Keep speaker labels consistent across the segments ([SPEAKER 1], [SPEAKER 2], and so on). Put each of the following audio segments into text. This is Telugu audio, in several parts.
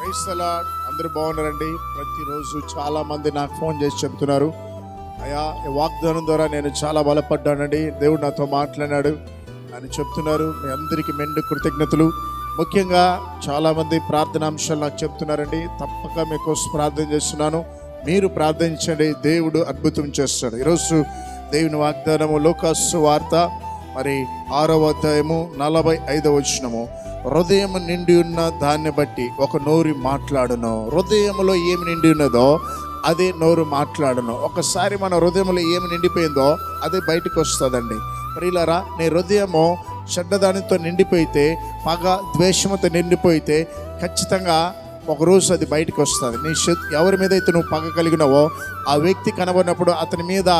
[SPEAKER 1] క్రైస్తలా అందరూ బాగున్నారండి. ప్రతిరోజు చాలా మంది నాకు ఫోన్ చేసి చెప్తున్నారు. అయా ఈ వాగ్దానం ద్వారా నేను చాలా బలపడ్డానండి. దేవుడు నాతో మాట్లాడాడు అని చెప్తున్నారు. మీ అందరికీ మెండు కృతజ్ఞతలు. ముఖ్యంగా చాలామంది ప్రార్థన అంశాలు నాకు చెప్తున్నారండి. తప్పక మీకోసం ప్రార్థన చేస్తున్నాను. మీరు ప్రార్థించండి. దేవుడు అద్భుతం చేస్తాడు. ఈరోజు దేవుని వాగ్దానము లోకాసు వార్త మరి ఆరవ అధ్యాయము నలభై ఐదవ వచనము. హృదయం నిండి ఉన్న దాన్ని బట్టి ఒక నోరు మాట్లాడును. హృదయంలో ఏమి నిండి ఉన్నదో అదే నోరు మాట్లాడును. ఒకసారి మన హృదయంలో ఏమి నిండిపోయిందో అదే బయటకు వస్తుందండి. ప్రియులరా నీ హృదయము చెడ్డదానితో నిండిపోయితే పగ ద్వేషముతో నిండిపోయితే ఖచ్చితంగా ఒకరోజు అది బయటకు వస్తుంది. నీ ఎవరి మీద అయితే నువ్వు పగ కలిగినవో ఆ వ్యక్తి కనబడినప్పుడు అతని మీద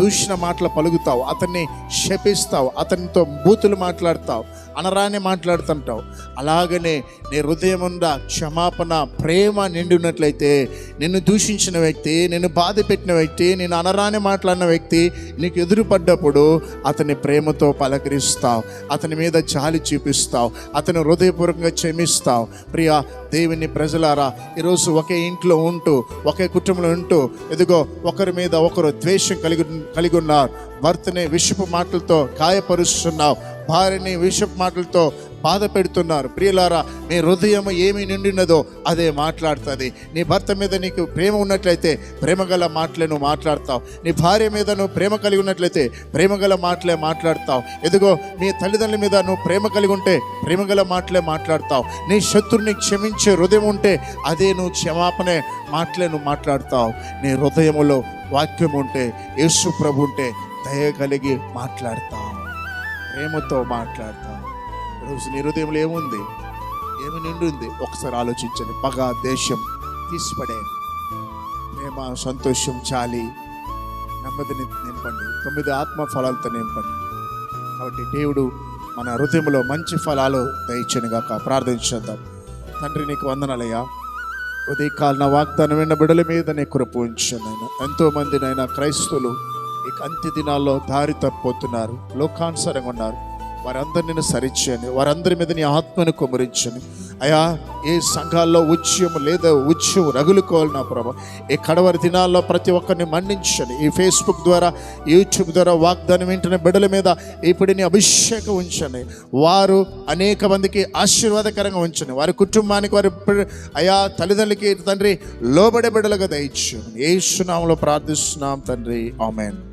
[SPEAKER 1] దూషణ మాటలు పలుకుతావు అతన్ని శపిస్తావు అతనితో బూతులు మాట్లాడతావు అనరాని మాట్లాడుతుంటావు. అలాగనే నీ హృదయం ఉండ క్షమాపణ ప్రేమ నిండి ఉన్నట్లయితే నిన్ను దూషించిన వ్యక్తి నిన్ను బాధ పెట్టిన వ్యక్తి నేను అనరాని మాట్లాడిన వ్యక్తి నీకు ఎదురుపడ్డప్పుడు అతని ప్రేమతో పలకరిస్తావు అతని మీద జాలి చూపిస్తావు అతను హృదయపూర్వకంగా క్షమిస్తావు. ప్రియా దేవుని ప్రజలారా ఈరోజు ఒకే ఇంట్లో ఉంటూ ఒకే కుటుంబంలో ఉంటూ ఎదుగో ఒకరి మీద ఒకరు ద్వేషం కలిగి కలిగి ఉన్నారు. భర్తని విషపు మాటలతో గాయపరుస్తున్నావు. భార్యని విషపు మాటలతో బాధ పెడుతున్నారు ప్రియులారా నీ హృదయం ఏమి నిండినదో అదే మాట్లాడుతుంది. నీ భర్త మీద నీకు ప్రేమ ఉన్నట్లయితే ప్రేమగల మాటలే నువ్వు మాట్లాడతావు. నీ భార్య మీద నువ్వు ప్రేమ కలిగి ఉన్నట్లయితే ప్రేమగల మాటలే మాట్లాడతావు. ఎదుగో నీ తల్లిదండ్రుల మీద నువ్వు ప్రేమ కలిగి ఉంటే ప్రేమగల మాటలే మాట్లాడతావు. నీ శత్రుని క్షమించే హృదయం ఉంటే అదే నువ్వు క్షమాపణే మాటలే నువ్వు మాట్లాడతావు. నీ హృదయములో వాక్యం ఉంటే యేసు ప్రభు ఉంటే దయ కలిగి మాట్లాడతావు. ప్రేమతో మాట్లాడతావు. ఈరోజు నీ హృదయంలో ఏముంది? ఏమి నిండుంది? ఒకసారి ఆలోచించండి. పగ దేశం తీసిపడే ప్రేమ సంతోషం చాలి నెమ్మదిని నింపండి. తొమ్మిది ఆత్మ ఫలాలతో నింపండి. కాబట్టి దేవుడు మన హృదయంలో మంచి ఫలాలు దయచనుగాక ప్రార్థించేద్దాం తండ్రి నీకు వందనాలయ్యా. ఉదయకాలన వాగ్దానం విన్న బిడల మీద నీ కృప ఉంచాను ఎంతోమంది నైనా క్రైస్తవులు ఇక అంత్య దినాల్లో దారి తప్పిపోతున్నారు. లోకానుసారంగా ఉన్నారు. వారందరిని సరిచేయండి వారందరి మీద నీ ఆత్మను కుమరించండి అయా ఏ సంఘాల్లో ఉచ్యం లేదా ఉచ్యం రగులుకోవాలి నా ప్రభా ఈ కడవరి దినాల్లో ప్రతి ఒక్కరిని మండించండి ఈ ఫేస్బుక్ ద్వారా యూట్యూబ్ ద్వారా వాగ్దానం వింటున్న బిడ్డల మీద ఇప్పుడు నీ అభిషేకం ఉంచండి. వారు అనేక మందికి ఆశీర్వాదకరంగా ఉంచండి. వారి కుటుంబానికి వారి అయా తల్లిదండ్రులకి తండ్రి లోబడే బిడ్డలుగా దయచు ఏ సునామంలో ప్రార్థిస్తున్నాం తండ్రి. ఆమెన్.